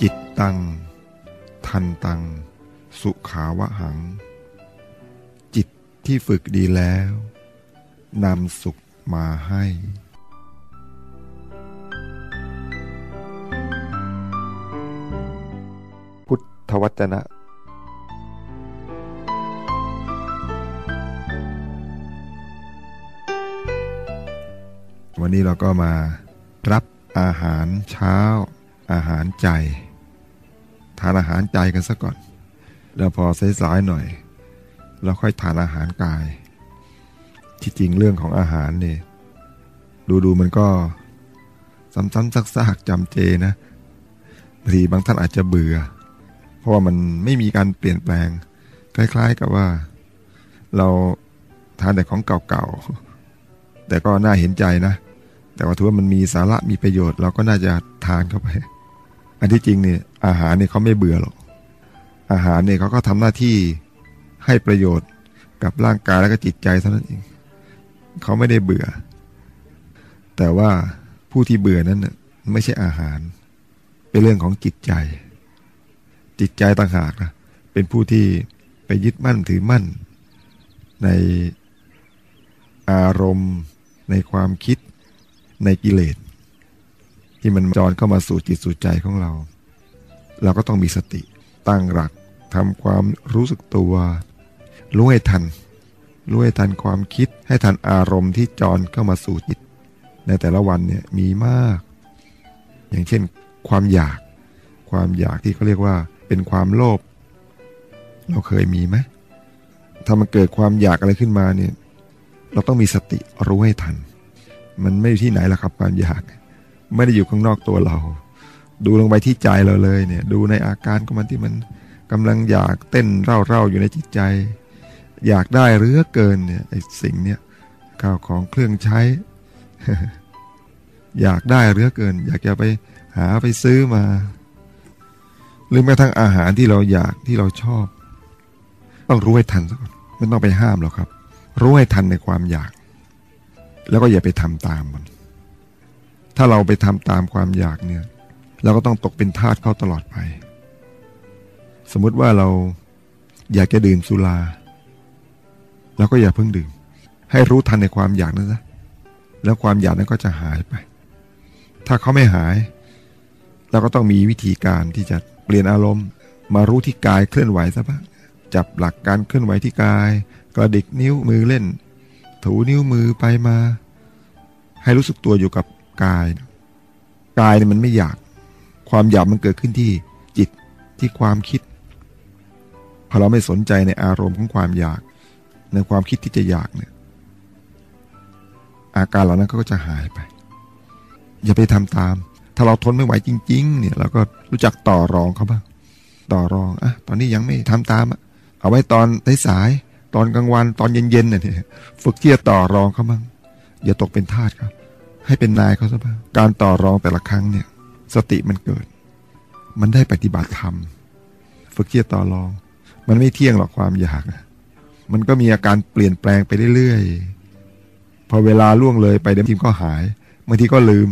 จิตัง ทันตัง สุขาวะหัง จิตที่ฝึกดีแล้วนำสุขมาให้พุทธวจนะ วันนี้เราก็มารับอาหารเช้า อาหารใจ ทานอาหารใจกันซะก่อน แล้วพอสายๆหน่อย เราค่อยทานอาหารกาย ที่จริงเรื่องของอาหารเนี่ยดูๆมันก็ซ้ำๆซากๆจำเจนะบางทีบางท่านอาจจะเบื่อ เพราะว่ามันไม่มีการเปลี่ยนแปลง คล้าย ๆ กับว่า เราทานแต่ของเก่าๆแต่ก็น่าเห็นใจนะ แต่ว่าถือว่ามันมีสาระมีประโยชน์ เราก็น่าจะทานเข้าไป อันที่จริงเนี่ยอาหารเนี่ยเขาไม่เบื่อหรอก อาหารเนี่ยเขาก็ทำหน้าที่ให้ประโยชน์กับร่างกายและก็จิตใจเท่านั้นเองเขาไม่ได้เบื่อ แต่ว่าผู้ที่เบื่อนั้นน่ะไม่ใช่อาหาร เป็นเรื่องของจิตใจ จิตใจต่างหากนะเป็นผู้ที่ไปยึดมั่นถือมั่น ในอารมณ์ ในความคิดในกิเลส ที่มันจรเข้ามาสู่จิตสู่ใจของเรา เราก็ต้องมีสติตั้งหลักทำความรู้สึกตัว รู้ให้ทัน รู้ให้ทันความคิดให้ทันอารมณ์ที่จรเข้ามาสู่จิต ในแต่ละวันเนี่ยมีมาก อย่างเช่น ความอยาก ความอยากที่เขาเรียกว่าเป็นความโลภเราเคยมีไหมถ้ามันเกิดความอยากอะไรขึ้นมาเนี่ย เราต้องมีสติรู้ให้ทัน มันไม่อยู่ที่ไหนละครับความอยาก ไม่ได้อยู่ข้างนอกตัวเรา ดูลงไปที่ใจเราเลยเนี่ย ดูในอาการของมันที่มันกำลังอยากเต้นเร่าๆอยู่ในจิตใจ อยากได้เรือเกินเนี่ยไอ้สิ่งเนี่ยข้าวของเครื่องใช้ อยากได้เรือเกิน อยากจะไปหาไปซื้อมา หรือแม้ทั้งอาหารที่เราอยากที่เราชอบ ต้องรู้ให้ทันซะก่อนไม่ต้องไปห้ามหรอกครับ รู้ให้ทันในความอยาก แล้วก็อย่าไปทำตามมัน ถ้าเราไปทำตามความอยากเนี่ย เราก็ต้องตกเป็นทาสเขาตลอดไป สมมติว่าเราอยากจะดื่มสุราเราก็อย่าเพิ่งดื่ม ให้รู้ทันในความอยากนั้นนะแล้วความอยากนั้นก็จะหายไป ถ้าเขาไม่หาย เราก็ต้องมีวิธีการที่จะเปลี่ยนอารมณ์ มารู้ที่กายเคลื่อนไหวซะบ้างจับหลักการเคลื่อนไหวที่กายกระดิกนิ้วมือเล่น ถูนิ้วมือไปมา ให้รู้สึกตัวอยู่กับ กายกายเนี่ยมันไม่อยาก ความอยากมันเกิดขึ้นที่จิตที่ความคิด พอเราไม่สนใจในอารมณ์ของความอยาก ในความคิดที่จะอยากเนี่ย อาการเหล่านั้นก็จะหายไป อย่าไปทำตาม ถ้าเราทนไม่ไหวจริง ๆ เนี่ยเราก็รู้จักต่อรองเขาบ้างต่อรองอะตอนนี้ยังไม่ทำตามอะเอาไว้ตอนสายตอนกลางวันตอนเย็นๆเนี่ยฝึกที่จะต่อรองเขาบ้างอย่าตกเป็นทาสครับ ให้เป็นนายเขาซะบ้างการต่อรองแต่ละครั้งเนี่ย สติมันเกิด มันได้ปฏิบัติธรรม ฝึกเที่จะต่อรอง มันไม่เที่ยงหรอกความอยาก มันก็มีอาการเปลี่ยนแปลงไปเรื่อยๆ พอเวลาล่วงเลยไปเดี๋ยวทีมก็หาย บางทีก็ลืม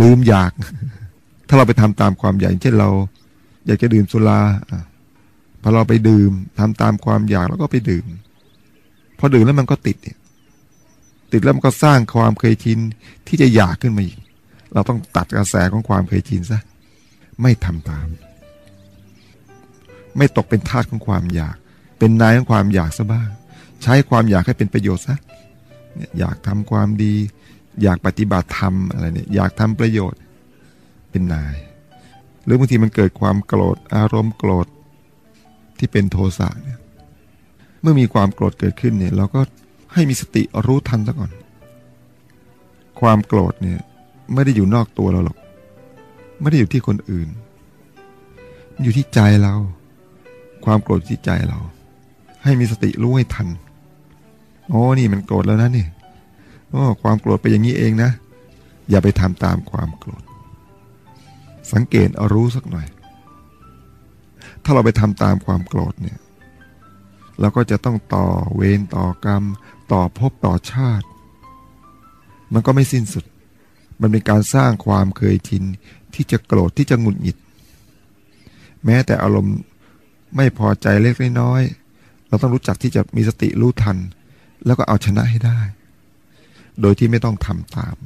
ลืมอยาก ถ้าเราไปทำตามความอยากเช่นเรา อยากจะดื่มสุราพอเราไปดื่มทำตามความอยากแล้วก็ไปดื่ม พอดื่มแล้วมันก็ติดเนี่ย ติดแล้วมันก็สร้างความเคยชินที่จะอยากขึ้นมาอีก เราต้องตัดกระแสของความเคยชินซะไม่ทำตาม ไม่ตกเป็นทาสของความอยาก เป็นนายของความอยากซะบ้าง ใช้ความอยากให้เป็นประโยชน์ซะอยากทำความดี อยากปฏิบัติธรรมอะไรเนี่ยอยากทำประโยชน์ เป็นนาย หรือบางทีมันเกิดความโกรธอารมณ์โกรธที่เป็นโทสะเนี่ยเมื่อมีความโกรธเกิดขึ้นเนี่ย เราก็ ให้มีสติรู้ทันซะก่อน ความโกรธเนี่ยไม่ได้อยู่นอกตัวเราหรอก ไม่ได้อยู่ที่คนอื่น อยู่ที่ใจเรา ความโกรธที่ใจเรา ให้มีสติรู้ให้ทัน โอ้นี่มันโกรธแล้วนะนี่โอ้ความโกรธไปอย่างนี้เองนะ อย่าไปทำตามความโกรธ สังเกตเอารู้สักหน่อย ถ้าเราไปทำตามความโกรธเนี่ย เราก็จะต้องต่อเวรต่อกรรม ต่อภพต่อชาติ มันก็ไม่สิ้นสุด มันเป็นการสร้างความเคยชินที่จะโกรธที่จะหงุดหงิด แม้แต่อารมณ์ไม่พอใจเล็กน้อยเราต้องรู้จักที่จะมีสติรู้ทัน แล้วก็เอาชนะให้ได้ โดยที่ไม่ต้องทำตาม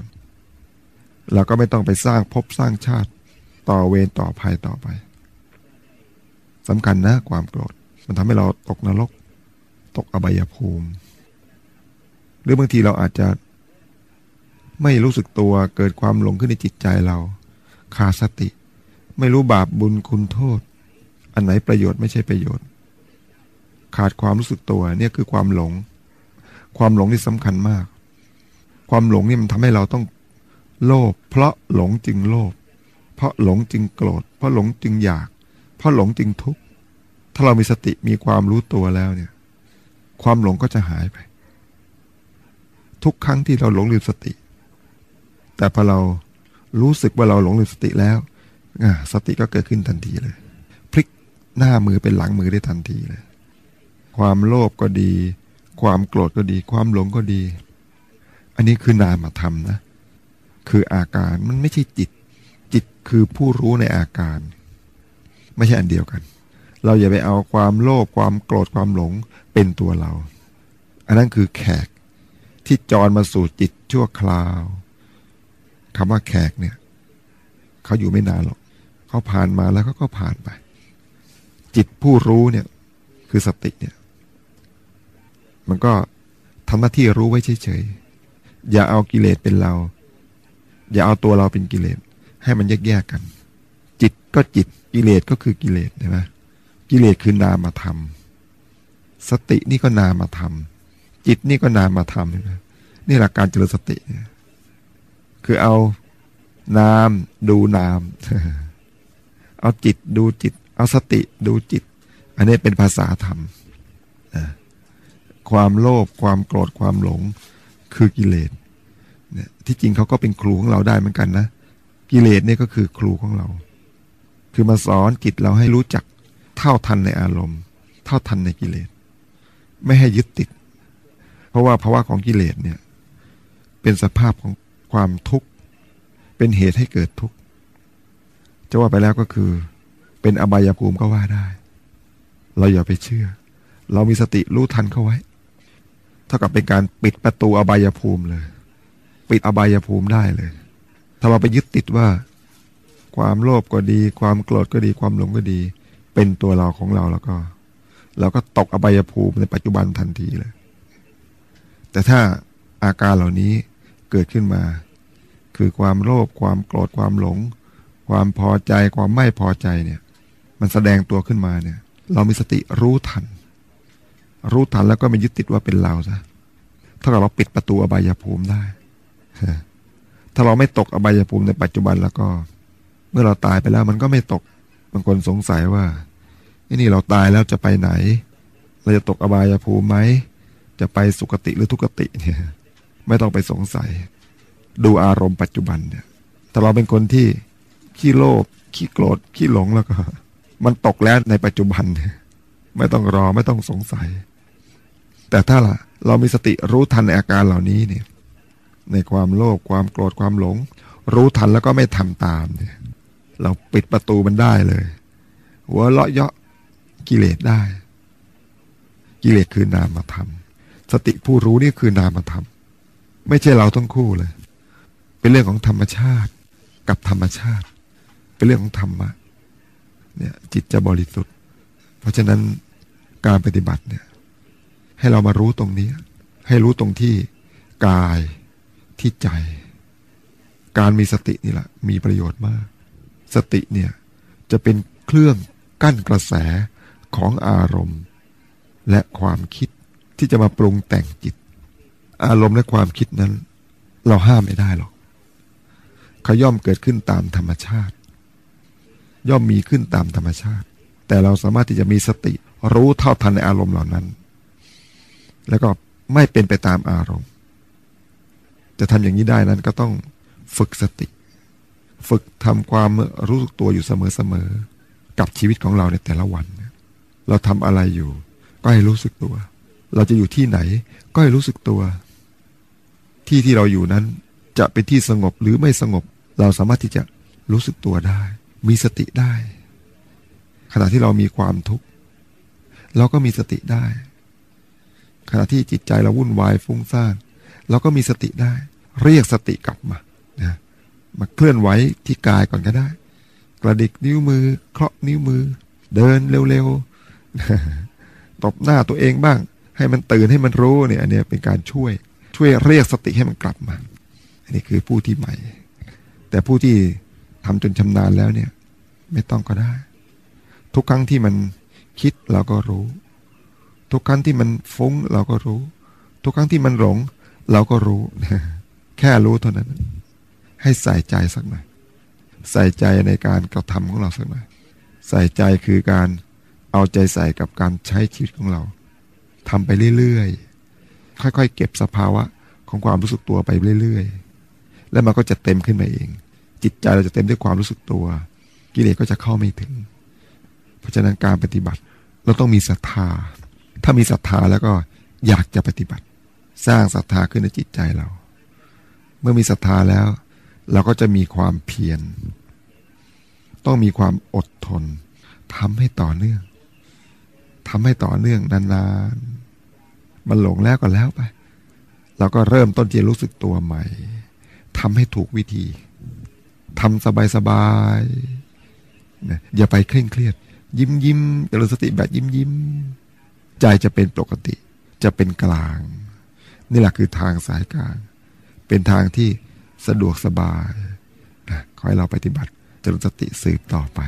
เราก็ไม่ต้องไปสร้างภพสร้างชาติ ต่อเวรต่อภัยต่อไปสำคัญนะความโกรธ มันทำให้เราตกนรก ตกอบายภูมิ หรือบางทีเราอาจจะ ไม่รู้สึกตัวเกิดความหลงขึ้นในจิตใจเรา ขาดสติ ไม่รู้บาปบุญคุณโทษ อันไหนประโยชน์ไม่ใช่ประโยชน์ ขาดความรู้สึกตัวเนี่ยคือความหลง ความหลงที่สำคัญมาก ความหลงนี่มันทำให้เราต้องโลภเพราะหลงจึงโลภเพราะหลงจึงโกรธ เพราะหลงจึงอยาก เพราะหลงจึงทุกข์ ถ้าเรามีสติมีความรู้ตัวแล้วเนี่ย ความหลงก็จะหายไป ทุกครั้งที่เราหลงลืมสติ แต่พอเรารู้สึกว่าเราหลงลืมสติแล้วสติก็เกิดขึ้นทันทีเลย พลิกหน้ามือเป็นหลังมือได้ทันทีเลย ความโลภก็ดี ความโกรธก็ดี ความหลงก็ดี อันนี้คือนามธรรมนะ คืออาการมันไม่ใช่จิต จิตคือผู้รู้ในอาการ ไม่ใช่อันเดียวกัน เราอย่าไปเอาความโลภความโกรธความหลงเป็นตัวเรา อันนั้นคือแขกที่จรมาสู่จิตชั่วคราวคำว่าแขกเนี่ยเขาอยู่ไม่นานหรอกเขาผ่านมาแล้วเขาก็ผ่านไป จิตผู้รู้เนี่ย คือสติเนี่ย มันก็ทำหน้าที่รู้ไว้เฉยๆอย่าเอากิเลสเป็นเรา อย่าเอาตัวเราเป็นกิเลสให้มันแยกๆกัน จิตก็จิตกิเลสก็คือกิเลสใช่ไหม กิเลสคือนามธรรม สตินี่ก็นามธรรม จิตนี่ก็นามธรรมนี่หลักการเจริญสติเนี่ยคือเอานามดูนาม เอาจิตดูจิต เอาสติดูจิต อันนี้เป็นภาษาธรรม ความโลภความโกรธความหลงคือกิเลสเนี่ยที่จริงเขาก็เป็นครูของเราได้เหมือนกันนะ กิเลสเนี่ยก็คือครูของเรา คือมาสอนจิตเราให้รู้จัก เท่าทันในอารมณ์ เท่าทันในกิเลส ไม่ให้ยึดติด เพราะว่าภาวะของกิเลสเนี่ย เป็นสภาพของความทุกข์ เป็นเหตุให้เกิดทุกข์จะว่าไปแล้วก็คือ เป็นอบายภูมิก็ว่าได้ เราอย่าไปเชื่อ เรามีสติรู้ทันเข้าไว้ เท่ากับเป็นการปิดประตูอบายภูมิเลย ปิดอบายภูมิได้เลย ถ้าเราไปยึดติดว่า ความโลภก็ดี ความโกรธก็ดี ความหลงก็ดี เป็นตัวเราของเราแล้วก็เราก็ตกอบายภูมิในปัจจุบันทันทีเลย แต่ถ้าอาการเหล่านี้เกิดขึ้นมา คือความโลภความโกรธความหลง ความพอใจความไม่พอใจเนี่ย มันแสดงตัวขึ้นมาเนี่ย เรามีสติรู้ทัน รู้ทันแล้วก็ไม่ยึดติดว่าเป็นเราซะถ้าเราปิดประตูอบายภูมิได้ ถ้าเราไม่ตกอบายภูมิในปัจจุบันแล้วก็ เมื่อเราตายไปแล้วมันก็ไม่ตก บางคนสงสัยว่านี่เราตายแล้วจะไปไหน เราจะตกอบายภูมิไหม จะไปสุคติหรือทุกติเนี่ยไม่ต้องไปสงสัย ดูอารมณ์ปัจจุบันเนี่ยถ้าเราเป็นคนที่ขี้โลภขี้โกรธขี้หลงแล้วก็ มันตกแล้วในปัจจุบัน ไม่ต้องรอไม่ต้องสงสัย แต่ถ้าล่ะ เรามีสติรู้ทันอาการเหล่านี้เนี่ยในความโลภความโกรธความหลง รู้ทันแล้วก็ไม่ทำตามเนี่ย เราปิดประตูมันได้เลย หัวเลาะเยาะกิเลสได้ กิเลสคือนามธรรม สติผู้รู้นี่คือนามธรรม ไม่ใช่เราทั้งคู่เลย เป็นเรื่องของธรรมชาติกับธรรมชาติ เป็นเรื่องของธรรมะเนี่ยจิตจะบริสุทธิ์ เพราะฉะนั้นการปฏิบัติเนี่ยให้เรามารู้ตรงนี้ ให้รู้ตรงที่กายที่ใจ การมีสตินี่แหละมีประโยชน์มาก สติเนี่ยจะเป็นเครื่องกั้นกระแสของอารมณ์ และความคิดที่จะมาปรุงแต่งจิต อารมณ์และความคิดนั้น เราห้ามไม่ได้หรอกเขาย่อมเกิดขึ้นตามธรรมชาติ ย่อมมีขึ้นตามธรรมชาติ แต่เราสามารถที่จะมีสติรู้เท่าทันในอารมณ์เหล่านั้น แล้วก็ไม่เป็นไปตามอารมณ์ จะทำอย่างนี้ได้นั้นก็ต้องฝึกสติ ฝึกทำความรู้สึกตัวอยู่เสมอๆกับชีวิตของเราในแต่ละวัน เราทำอะไรอยู่ ก็ให้รู้สึกตัว เราจะอยู่ที่ไหน ก็ให้รู้สึกตัว ที่ที่เราอยู่นั้นจะเป็นที่สงบหรือไม่สงบ เราสามารถที่จะรู้สึกตัวได้ มีสติได้ ขณะที่เรามีความทุกข์เราก็มีสติได้ ขณะที่จิตใจเราวุ่นวายฟุ้งซ่านเราก็มีสติได้ เรียกสติกลับมา มาเคลื่อนไหวที่กายก่อนก็ได้ กระดิกนิ้วมือ เคาะนิ้วมือ เดินเร็วๆตบหน้าตัวเองบ้าง ให้มันตื่นให้มันรู้เนี่ยอันนี้เป็นการช่วย ช่วยเรียกสติให้มันกลับมา อันนี้คือผู้ที่ใหม่ แต่ผู้ที่ทำจนชำนาญแล้วเนี่ย ไม่ต้องก็ได้ ทุกครั้งที่มันคิดเราก็รู้ ทุกครั้งที่มันฟุ้งเราก็รู้ ทุกครั้งที่มันหลง เราก็รู้ แค่รู้เท่านั้น ให้ใส่ใจสักหน่อย ใส่ใจในการกระทำของเราสักหน่อย ใส่ใจคือการเอาใจใส่กับการใช้ชีวิตของเราทำไปเรื่อยๆ ค่อยๆ เก็บสภาวะของความรู้สึกตัวไปเรื่อยๆ แล้วมันก็จะเต็มขึ้นมาเอง จิตใจเราจะเต็มด้วยความรู้สึกตัว กิเลสก็จะเข้าไม่ถึง เพราะฉะนั้นการปฏิบัติเราต้องมีศรัทธา ถ้ามีศรัทธาแล้วก็อยากจะปฏิบัติ สร้างศรัทธาขึ้นในจิตใจเรา เมื่อมีศรัทธาแล้ว เราก็จะมีความเพียร ต้องมีความอดทนทำให้ต่อเนื่องทำให้ต่อเนื่องนานๆ มันหลงแล้วก็แล้วไป เราก็เริ่มต้นที่รู้สึกตัวใหม่ทำให้ถูกวิธีทำสบายๆนะอย่าไปเคร่งเครียด ยิ้มยิ้มเจริญสติแบบยิ้มยิ้มใจจะเป็นปกติ จะเป็นกลาง นี่แหละคือทางสายกลาง เป็นทางที่ สะดวกสบายนะขอให้เราปฏิบัติจริญสติสืบต่อไป